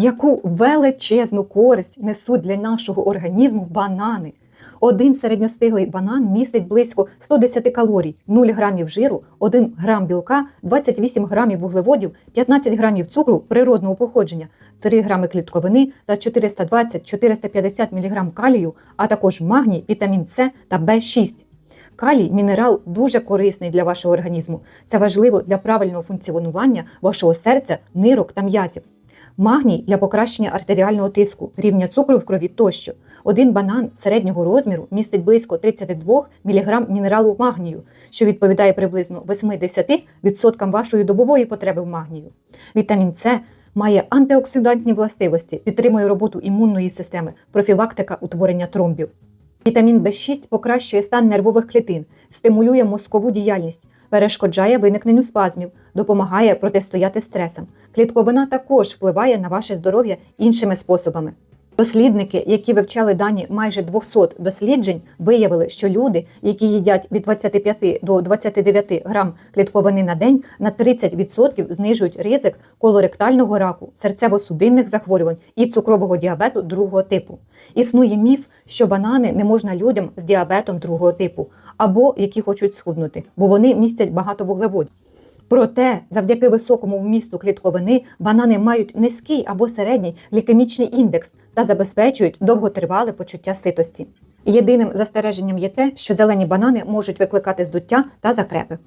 Яку величезну користь несуть для нашого організму банани. Один середньостиглий банан містить близько 110 калорій, 0 грамів жиру, 1 грам білка, 28 грамів вуглеводів, 15 грамів цукру природного походження, 3 грами клітковини та 420-450 мг калію, а також магній, вітамін С та В6. Калій мінерал дуже корисний для вашого організму. Це важливо для правильного функціонування вашого серця, нирок та м'язів. Магній для покращення артеріального тиску, рівня цукру в крові тощо. Один банан середнього розміру містить близько 32 мг мінералу магнію, що відповідає приблизно 80% вашої добової потреби в магнію. Вітамін С має антиоксидантні властивості, підтримує роботу імунної системи, профілактика утворення тромбів. Вітамін В6 покращує стан нервових клітин, стимулює мозкову діяльність, перешкоджає виникненню спазмів, допомагає протистояти стресам. Клітковина також впливає на ваше здоров'я іншими способами. Дослідники, які вивчали дані майже 200 досліджень, виявили, що люди, які їдять від 25 до 29 грам клітковини на день, на 30% знижують ризик колоректального раку, серцево-судинних захворювань і цукрового діабету другого типу. Існує міф, що банани не можна людям з діабетом другого типу або які хочуть схуднути, бо вони містять багато вуглеводів. Проте, завдяки високому вмісту клітковини, банани мають низький або середній лікемічний індекс та забезпечують довготривале почуття ситості. Єдиним застереженням є те, що зелені банани можуть викликати здуття та закрепи.